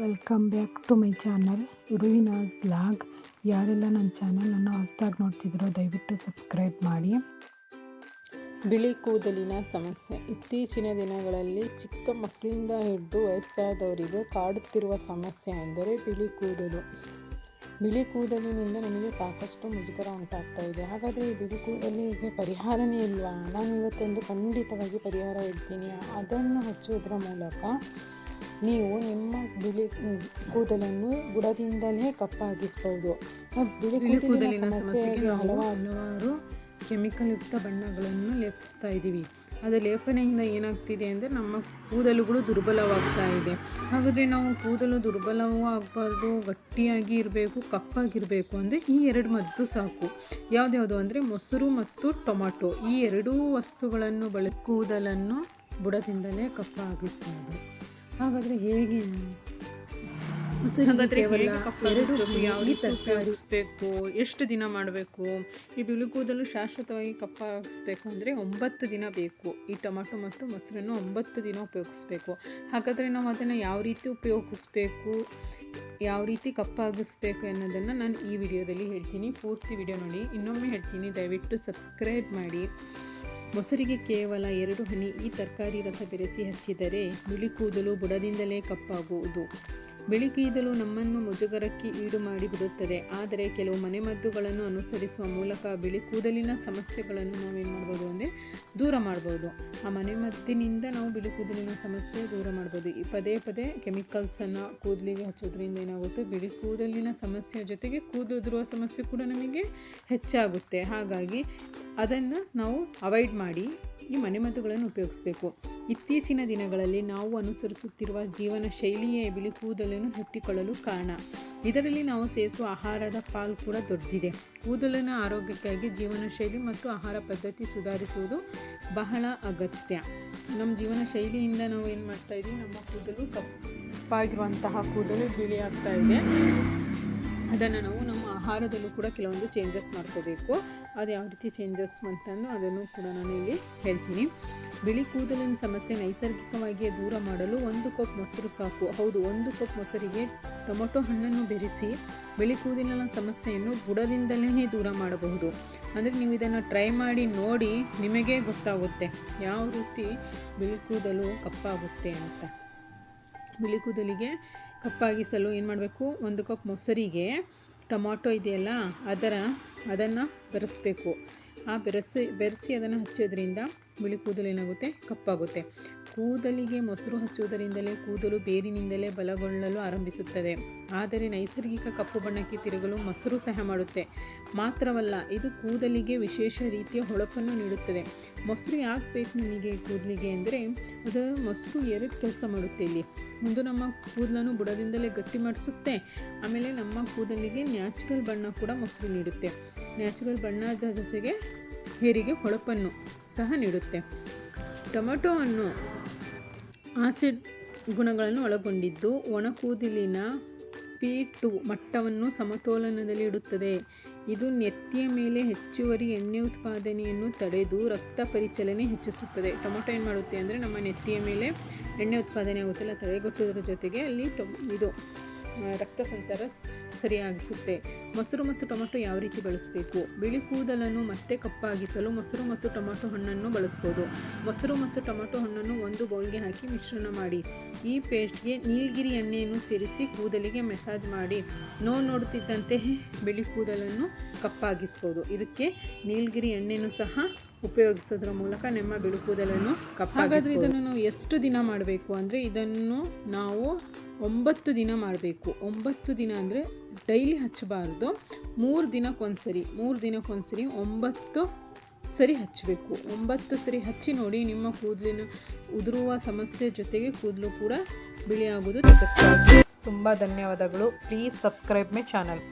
Welcome back to my channel Ruhina's blog ಯಾರೆಲ್ಲ ನನ್ನ ಚಾನಲನ್ನು ಹೊಸದಾಗಿ ನೋಡ್ತಿದ್ದೀರೋ ದಯವಿಟ್ಟು ಸಬ್ಸ್ಕ್ರೈಬ್ ಮಾಡಿ. ಬಿಳಿ ಕೂದಲಿನ ಸಮಸ್ಯೆ. ಇತ್ತೀಚಿನ ದಿನಗಳಲ್ಲಿ ಚಿಕ್ಕ ಮಕ್ಕಳಿಂದ ಹಿಡಿದು ವಯಸ್ಸಾದವರಿಗೆ ಕಾಡುತ್ತಿರುವ ಸಮಸ್ಯೆ ಎಂದರೆ ಬಿಳಿ ಕೂದಲು. ಬಿಳಿ ಕೂದಲಿನಿಂದ ನಮಗೆ ಸಾಕಷ್ಟು ಮುಜುಗರ ಉಂಟಾಗ್ತಾ ಇದೆ. ಹಾಗಾದರೆ ಈ ಬಿಳಿ ಕೂದಲಿಗೆ ಪರಿಹಾರನೇ ಇಲ್ಲ. ನಾನು ಇವತ್ತೊಂದು ಖಂಡಿತವಾಗಿ ಪರಿಹಾರ ಇಡ್ತೀನಿ. ಅದನ್ನು ಹಚ್ಚುವುದರ ಮೂಲಕ ನೀವು ನಿಮ್ಮ ಬಿಳಿ ಕೂದಲನ್ನು ಬುಡದಿಂದಲೇ ಕಪ್ಪಾಗಿಸ್ಬೋದು. ಬಿಳಿ ಕೂದಲಿನ ಸಮಸ್ಯೆಗೆ ಹಲವಾರು ಹಲವಾರು ಕೆಮಿಕಲ್ ಯುಕ್ತ ಬಣ್ಣಗಳನ್ನು ಲೇಪಿಸ್ತಾ ಇದ್ದೀವಿ. ಅದು ಲೇಪನೆಯಿಂದ ಏನಾಗ್ತಿದೆ ಅಂದರೆ ನಮ್ಮ ಕೂದಲುಗಳು ದುರ್ಬಲವಾಗ್ತಾ ಇದೆ. ಹಾಗಾದರೆ ನಾವು ಕೂದಲು ದುರ್ಬಲವೂ ಆಗಬಾರ್ದು ಗಟ್ಟಿಯಾಗಿ ಇರಬೇಕು ಕಪ್ಪಾಗಿರಬೇಕು ಅಂದರೆ ಈ ಎರಡು ಮದ್ದು ಸಾಕು. ಯಾವುದ್ಯಾವುದು ಅಂದರೆ ಮೊಸರು ಮತ್ತು ಟೊಮಾಟೊ. ಈ ಎರಡೂ ವಸ್ತುಗಳನ್ನು ಬಳ ಕೂದಲನ್ನು ಬುಡದಿಂದಲೇ ಕಪ್ಪಾಗಿಸ್ಬೋದು. ಹಾಗಾದರೆ ಹೇಗೆ? ಮೊಸರಿಗೆ ಹಾಗಾದರೆ ಉಪಯೋಗಿಸ್ಬೇಕು ಎಷ್ಟು ದಿನ ಮಾಡಬೇಕು? ಈ ಬಿಳಿ ಕೂದಲು ಶಾಶ್ವತವಾಗಿ ಕಪ್ಪಾಗಿಸ್ಬೇಕು ಅಂದರೆ ಒಂಬತ್ತು ದಿನ ಬೇಕು. ಈ ಟೊಮಾಟೊ ಮತ್ತು ಮೊಸರನ್ನು ಒಂಬತ್ತು ದಿನ ಉಪಯೋಗಿಸ್ಬೇಕು. ಹಾಗಾದರೆ ನಾವು ಅದನ್ನು ಯಾವ ರೀತಿ ಉಪಯೋಗಿಸ್ಬೇಕು? ಯಾವ ರೀತಿ ಕಪ್ಪಾಗಿಸ್ಬೇಕು ಅನ್ನೋದನ್ನು ನಾನು ಈ ವಿಡಿಯೋದಲ್ಲಿ ಹೇಳ್ತೀನಿ. ಪೂರ್ತಿ ವಿಡಿಯೋ ನೋಡಿ. ಇನ್ನೊಮ್ಮೆ ಹೇಳ್ತೀನಿ. ದಯವಿಟ್ಟು ಸಬ್ಸ್ಕ್ರೈಬ್ ಮಾಡಿ. ಮೊಸರಿಗೆ ಕೇವಲ ಎರಡು ಹನಿ ಈ ತರಕಾರಿ ರಸ ಬೆರೆಸಿ ಹಚ್ಚಿದರೆ ಬಿಳಿ ಕೂದಲು ಬುಡದಿಂದಲೇ ಕಪ್ಪಾಗುವುದು. ಬಿಳಿ ಕೂದಲು ನಮ್ಮನ್ನು ಮುಜುಗರಕ್ಕೆ ಈಡು ಮಾಡಿ ಬಿಡುತ್ತದೆ ಆದರೆ ಕೆಲವು ಮನೆಮದ್ದುಗಳನ್ನು ಅನುಸರಿಸುವ ಮೂಲಕ ಬಿಳಿ ಕೂದಲಿನ ಸಮಸ್ಯೆಗಳನ್ನು ನಾವೇನು ಮಾಡ್ಬೋದು ಅಂದರೆ ದೂರ ಮಾಡ್ಬೋದು. ಆ ಮನೆಮದ್ದಿನಿಂದ ನಾವು ಬಿಳಿ ಕೂದಲಿನ ಸಮಸ್ಯೆ ದೂರ ಮಾಡ್ಬೋದು. ಈ ಪದೇ ಪದೇ ಕೆಮಿಕಲ್ಸನ್ನು ಕೂದಲಿಗೆ ಹಚ್ಚೋದ್ರಿಂದ ಏನಾಗುತ್ತೆ? ಬಿಳಿ ಕೂದಲಿನ ಸಮಸ್ಯೆ ಜೊತೆಗೆ ಕೂದಲು ಉದುರುವ ಸಮಸ್ಯೆ ಕೂಡ ನಮಗೆ ಹೆಚ್ಚಾಗುತ್ತೆ. ಹಾಗಾಗಿ ಅದನ್ನು ನಾವು ಅವಾಯ್ಡ್ ಮಾಡಿ ಈ ಮನೆಮದ್ದುಗಳನ್ನು ಉಪಯೋಗಿಸಬೇಕು. ಇತ್ತೀಚಿನ ದಿನಗಳಲ್ಲಿ ನಾವು ಅನುಸರಿಸುತ್ತಿರುವ ಜೀವನ ಶೈಲಿಯೇ ಬಿಳಿ ಕೂದಲನ್ನು ಹುಟ್ಟಿಕೊಳ್ಳಲು ಕಾರಣ. ಇದರಲ್ಲಿ ನಾವು ಸೇವಿಸುವ ಆಹಾರದ ಪಾಲು ಕೂಡ ದೊಡ್ಡದಿದೆ ಕೂದಲಿನ ಆರೋಗ್ಯಕ್ಕಾಗಿ ಜೀವನ ಶೈಲಿ ಮತ್ತು ಆಹಾರ ಪದ್ಧತಿ ಸುಧಾರಿಸುವುದು ಬಹಳ ಅಗತ್ಯ. ನಮ್ಮ ಜೀವನ ಶೈಲಿಯಿಂದ ನಾವು ಏನು ಮಾಡ್ತಾ ಇದ್ದೀವಿ ನಮ್ಮ ಕೂದಲು ಕಪ್ಪಾಗಿರುವಂತಹ ಕೂದಲು ಬಿಳಿ ಇದೆ. ಅದನ್ನು ನಾವು ನಮ್ಮ ಆಹಾರದಲ್ಲೂ ಕೂಡ ಕೆಲವೊಂದು ಚೇಂಜಸ್ ಮಾಡ್ಕೋಬೇಕು. ಅದು ಯಾವ ರೀತಿ ಚೇಂಜಸ್ ಅಂತಂದು ಅದನ್ನು ಕೂಡ ನಾನು ಇಲ್ಲಿ ಹೇಳ್ತೀನಿ. ಬಿಳಿ ಕೂದಲಿನ ಸಮಸ್ಯೆ ನೈಸರ್ಗಿಕವಾಗಿಯೇ ದೂರ ಮಾಡಲು ಒಂದು ಕಪ್ ಮೊಸರು ಸಾಕು. ಹೌದು, ಒಂದು ಕಪ್ ಮೊಸರಿಗೆ ಟೊಮೊಟೊ ಹಣ್ಣನ್ನು ಬೆರೆಸಿ ಬಿಳಿ ಕೂದಲಿನ ಸಮಸ್ಯೆಯನ್ನು ಬುಡದಿಂದಲೇ ದೂರ ಮಾಡಬಹುದು. ಅಂದರೆ ನೀವು ಇದನ್ನು ಟ್ರೈ ಮಾಡಿ ನೋಡಿ ನಿಮಗೇ ಗೊತ್ತಾಗುತ್ತೆ ಯಾವ ರೀತಿ ಬಿಳಿ ಕೂದಲು ಕಪ್ಪಾಗುತ್ತೆ ಅಂತ. ಬಿಳಿ ಕೂದಲಿಗೆ ಕಪ್ಪಾಗಿಸಲು ಏನು ಮಾಡಬೇಕು? ಒಂದು ಕಪ್ ಮೊಸರಿಗೆ ಟೊಮಾಟೊ ಇದೆಯಲ್ಲ, ಅದರ, ಅದನ್ನು ಬೆರೆಸಬೇಕು. ಆ ಬೆರೆಸಿ ಬೆರೆಸಿ ಅದನ್ನು ಹಚ್ಚೋದ್ರಿಂದ ಬಿಳಿ ಕೂದಲು ಏನಾಗುತ್ತೆ ಕಪ್ಪಾಗುತ್ತೆ. ಕೂದಲಿಗೆ ಮೊಸರು ಹಚ್ಚುವುದರಿಂದಲೇ ಕೂದಲು ಬೇರಿನಿಂದಲೇ ಬಲಗೊಳ್ಳಲು ಆರಂಭಿಸುತ್ತದೆ. ಆದರೆ ನೈಸರ್ಗಿಕ ಕಪ್ಪು ಬಣ್ಣಕ್ಕೆ ತಿರುಗಲು ಮೊಸರು ಸಹ ಮಾಡುತ್ತೆ. ಮಾತ್ರವಲ್ಲ, ಇದು ಕೂದಲಿಗೆ ವಿಶೇಷ ರೀತಿಯ ಹೊಳಪನ್ನು ನೀಡುತ್ತದೆ. ಮೊಸರು ಯಾಕೆ ಬೇಕು ನಿಮಗೆ ಕೂದಲಿಗೆ ಅಂದರೆ ಅದು ಮೊಸರು ಎರಡು ಕೆಲಸ ಮಾಡುತ್ತೆ ಇಲ್ಲಿ. ಒಂದು ನಮ್ಮ ಕೂದಲನ್ನು ಬುಡದಿಂದಲೇ ಗಟ್ಟಿ ಮಾಡಿಸುತ್ತೆ. ಆಮೇಲೆ ನಮ್ಮ ಕೂದಲಿಗೆ ನ್ಯಾಚುರಲ್ ಬಣ್ಣ ಕೂಡ ಮೊಸರು ನೀಡುತ್ತೆ. ನ್ಯಾಚುರಲ್ ಬಣ್ಣದ ಜೊತೆಗೆ ಹೇರಿಗೆ ಹೊಳಪನ್ನು ಸಹ ನೀಡುತ್ತೆ. ಟೊಮೆಟೊ ಹಣ್ಣು ಆಸಿಡ್ ಗುಣಗಳನ್ನು ಒಳಗೊಂಡಿದ್ದು ಒಣ ಕೂದಲಿನ ಪಿ ಟು ಮಟ್ಟವನ್ನು ಸಮತೋಲನದಲ್ಲಿ ಇಡುತ್ತದೆ. ಇದು ನೆತ್ತಿಯ ಮೇಲೆ ಹೆಚ್ಚುವರಿ ಎಣ್ಣೆ ಉತ್ಪಾದನೆಯನ್ನು ತಡೆದು ರಕ್ತ ಪರಿಚಲನೆ ಹೆಚ್ಚಿಸುತ್ತದೆ. ಟೊಮೊಟೊ ಏನು ಮಾಡುತ್ತೆ ಅಂದರೆ ನಮ್ಮ ನೆತ್ತಿಯ ಮೇಲೆ ಎಣ್ಣೆ ಉತ್ಪಾದನೆ ಆಗುತ್ತಲ್ಲ, ತಡೆಗಟ್ಟುವುದರ ಜೊತೆಗೆ ಅಲ್ಲಿ ಟೊ ಇದು ರಕ್ತ ಸಂಚಾರ ಸರಿಯಾಗಿಸುತ್ತೆ. ಮೊಸರು ಮತ್ತು ಟೊಮೆಟೊ ಯಾವ ರೀತಿ ಬಳಸಬೇಕು? ಬಿಳಿ ಕೂದಲನ್ನು ಮತ್ತೆ ಕಪ್ಪಾಗಿಸಲು ಮೊಸರು ಮತ್ತು ಟೊಮೆಟೊ ಹಣ್ಣನ್ನು ಬಳಸ್ಬೋದು. ಮೊಸರು ಮತ್ತು ಟೊಮೆಟೊ ಹಣ್ಣನ್ನು ಒಂದು ಬೌಲ್ಗೆ ಹಾಕಿ ಮಿಶ್ರಣ ಮಾಡಿ. ಈ ಪೇಸ್ಟ್ಗೆ ನೀಲಗಿರಿ ಎಣ್ಣೆಯನ್ನು ಸೇರಿಸಿ ಕೂದಲಿಗೆ ಮೆಸಾಜ್ ಮಾಡಿ. ನೋವು ನೋಡುತ್ತಿದ್ದಂತೆಯೇ ಬಿಳಿ ಕೂದಲನ್ನು ಕಪ್ಪಾಗಿಸ್ಬೋದು. ಇದಕ್ಕೆ ನೀಲಗಿರಿ ಎಣ್ಣೆಯನ್ನು ಸಹ ಉಪಯೋಗಿಸೋದ್ರ ಮೂಲಕ ನಿಮ್ಮ ಬಿಳುಕೂದಲನ್ನು ಕೂದಲನ್ನು ಕಪ್ಪಾಗಿದ್ರೆ ಇದನ್ನು ನಾವು ಎಷ್ಟು ದಿನ ಮಾಡಬೇಕು ಅಂದರೆ ಇದನ್ನು ನಾವು ಒಂಬತ್ತು ದಿನ ಮಾಡಬೇಕು. ಒಂಬತ್ತು ದಿನ ಅಂದರೆ ಡೈಲಿ ಹಚ್ಚಬಾರ್ದು. ಮೂರು ದಿನಕ್ಕೊಂದ್ಸರಿ ಮೂರು ದಿನಕ್ಕೊಂದ್ಸರಿ ಒಂಬತ್ತು ಸರಿ ಹಚ್ಚಬೇಕು. ಒಂಬತ್ತು ಸರಿ ಹಚ್ಚಿ ನೋಡಿ ನಿಮ್ಮ ಕೂದಲಿನ ಉದುರುವ ಸಮಸ್ಯೆ ಜೊತೆಗೆ ಕೂದಲು ಕೂಡ ಬಿಳಿಯಾಗೋದು ತುಂಬ ಧನ್ಯವಾದಗಳು. Please subscribe my channel